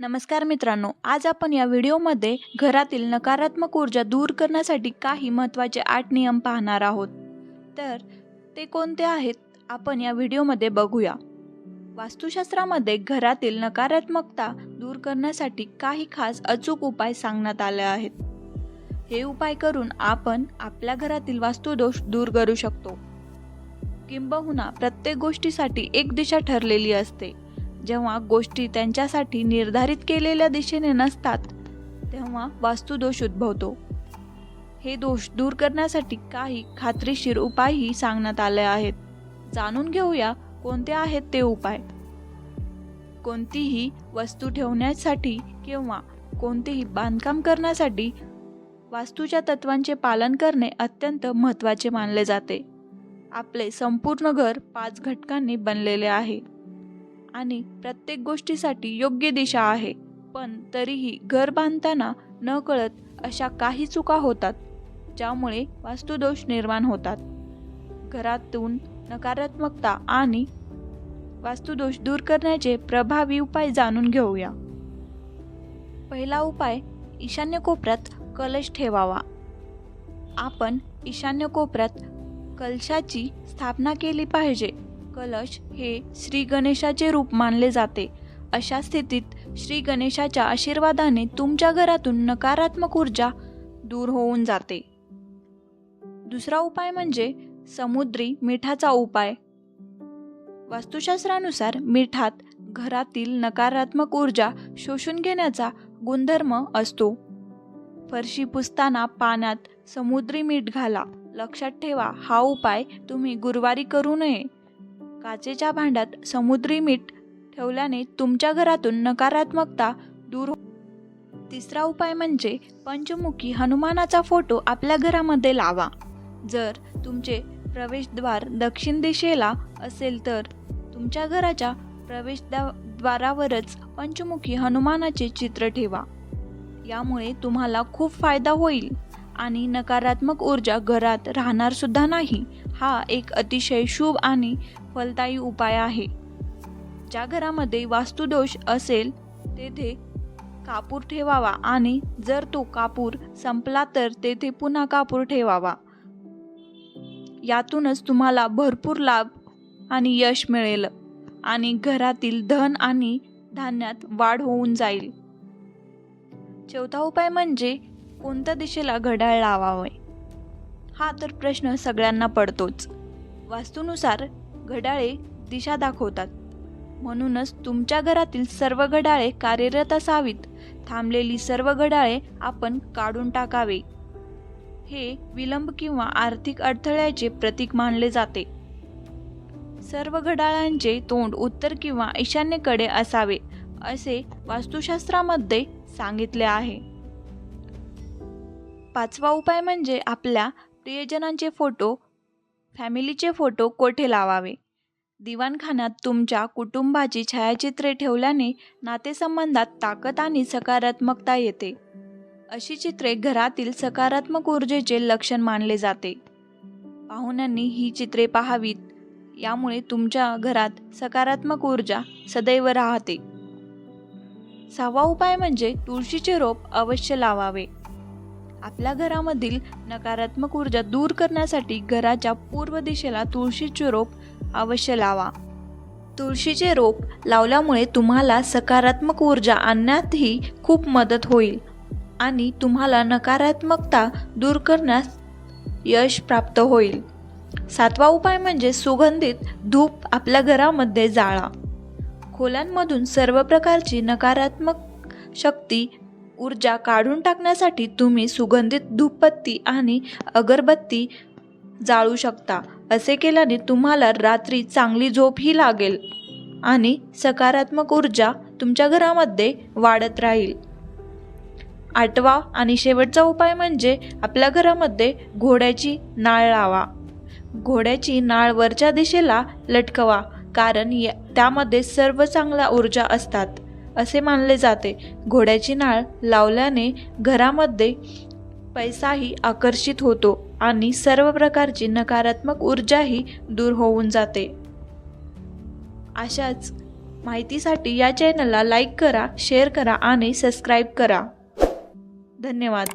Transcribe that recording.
नमस्कार मित्रांनो आज आपण या व्हिडिओमध्ये घरातील नकारात्मक ऊर्जा दूर करण्यासाठी काही महत्त्वाचे आठ नियम पाहणार आहोत. तर ते कोणते आहेत आपण या व्हिडिओमध्ये बघूया. वास्तुशास्त्रामध्ये घरातील नकारात्मकता दूर करण्यासाठी काही खास अचूक उपाय सांगण्यात आले आहेत. हे उपाय करून आपण आपल्या घरातील वास्तुदोष दूर करू शकतो. किंबहुना प्रत्येक गोष्टीसाठी एक दिशा ठरलेली असते. जेव्हा गोष्टी त्यांच्यासाठी निर्धारित केलेल्या दिशेने नसतात तेव्हा वास्तुदोष उद्भवतो. हे दोष दूर करण्यासाठी काही खात्रीशीर उपायही सांगण्यात आले आहेत. जाणून घेऊया कोणते आहेत ते उपाय. कोणतीही वस्तू ठेवण्यासाठी किंवा कोणतेही बांधकाम करण्यासाठी वास्तूच्या तत्वांचे पालन करणे अत्यंत महत्त्वाचे मानले जाते. आपले संपूर्ण घर पाच घटकांनी बनलेले आहे. आणि प्रत्येक गोष्टीसाठी योग्य दिशा आहे. पण तरीही घर बांधताना न कळत अशा काही चुका होतात ज्यामुळे वास्तुदोष निर्माण होतात. घरातून नकारात्मकता आणि वास्तुदोष दूर करण्याचे प्रभावी उपाय जाणून घेऊया. पहिला उपाय ईशान्य कोपऱ्यात कलश ठेवावा. आपण ईशान्य कोपऱ्यात कलशाची स्थापना केली पाहिजे. कलश हे श्री गणेशाचे रूप मानले जाते. अशा स्थितीत श्री गणेशाच्या आशीर्वादाने तुमच्या घरातून नकारात्मक ऊर्जा दूर होऊन जाते. दुसरा उपाय म्हणजे समुद्री मिठाचा उपाय. वास्तुशास्त्रानुसार मिठात घरातील नकारात्मक ऊर्जा शोषून घेण्याचा गुणधर्म असतो. फरशी पुसताना पाण्यात समुद्री मीठ घाला. लक्षात ठेवा हा उपाय तुम्ही गुरुवारी करू नये. काचेच्या भांड्यात समुद्री मीठ ठेवल्याने तुमच्या घरातून नकारात्मकता दूर हो तिसरा उपाय म्हणजे पंचमुखी हनुमानाचा फोटो आपल्या घरामध्ये लावा. जर तुमचे प्रवेशद्वार दक्षिण दिशेला असेल तर तुमच्या घराच्या प्रवेशद्वारावरच पंचमुखी हनुमानाचे चित्र ठेवा. यामुळे तुम्हाला खूप फायदा होईल आणि नकारात्मक ऊर्जा घरात राहणार सुद्धा नाही. हा एक अतिशय शुभ आणि फलदायी उपाय आहे. ज्या घरामध्ये वास्तुदोष असेल तेथे कापूर ठेवावा आणि जर तो कापूर संपला तर तेथे पुन्हा कापूर ठेवावा. यातूनच तुम्हाला भरपूर लाभ आणि यश मिळेल आणि घरातील धन आणि धान्यात वाढ होऊन जाईल. चौथा उपाय म्हणजे कोणत्या दिशेला घड्याळ लावावे? हा तर प्रश्न सगळ्यांना पडतोच. वास्तूनुसार घड्याळे दिशा दाखवतात. म्हणूनच तुमच्या घरातील सर्व घड्याळे कार्यरत असावीत. थांबलेली सर्व घड्याळे आपण काढून टाकावे. हे विलंब किंवा आर्थिक अडथळ्याचे प्रतीक मानले जाते. सर्व घड्याळांचे तोंड उत्तर किंवा ईशान्येकडे असावे असे वास्तुशास्त्रामध्ये सांगितले आहे. पाचवा उपाय म्हणजे आपल्या प्रियजनांचे फोटो फॅमिलीचे फोटो कोठे लावावे? दिवाणखान्यात तुमच्या कुटुंबाची छायाचित्रे ठेवल्याने नातेसंबंधात ताकद आणि सकारात्मकता येते. अशी चित्रे घरातील सकारात्मक ऊर्जेचे लक्षण मानले जाते. पाहुण्यांनी ही चित्रे पाहावीत यामुळे तुमच्या घरात सकारात्मक ऊर्जा सदैव राहते. सहावा उपाय म्हणजे तुळशीचे रोप अवश्य लावावे. आपल्या घरामधील नकारात्मक ऊर्जा दूर करण्यासाठी घराच्या पूर्व दिशेला तुळशीचे रोप अवश्य लावा. तुळशीचे रोप लावल्यामुळे तुम्हाला सकारात्मक ऊर्जा आणण्यातही खूप मदत होईल आणि तुम्हाला नकारात्मकता दूर करण्यास यश प्राप्त होईल. सातवा उपाय म्हणजे सुगंधित धूप आपल्या घरामध्ये जाळा. खोल्यांमधून सर्व प्रकारची नकारात्मक शक्ती ऊर्जा काढून टाकण्यासाठी तुम्ही सुगंधित धूपबत्ती आणि अगरबत्ती जाळू शकता. असे केल्याने तुम्हाला रात्री चांगली झोपही लागेल आणि सकारात्मक ऊर्जा तुमच्या घरामध्ये वाढत राहील. आठवा आणि शेवटचा उपाय म्हणजे आपल्या घरामध्ये घोड्याची नाळ लावा. घोड्याची नाळ वरच्या दिशेला लटकवा कारण या त्यामध्ये सर्व चांगल्या ऊर्जा असतात. असे मानले जाते. घोड्याची नाळ लावल्याने घरामध्ये पैसाही आकर्षित होतो आणि सर्व प्रकारची नकारात्मक ऊर्जाही दूर होऊन जाते. अशाच माहितीसाठी या चॅनलला लाईक करा शेअर करा आणि सबस्क्राईब करा. धन्यवाद.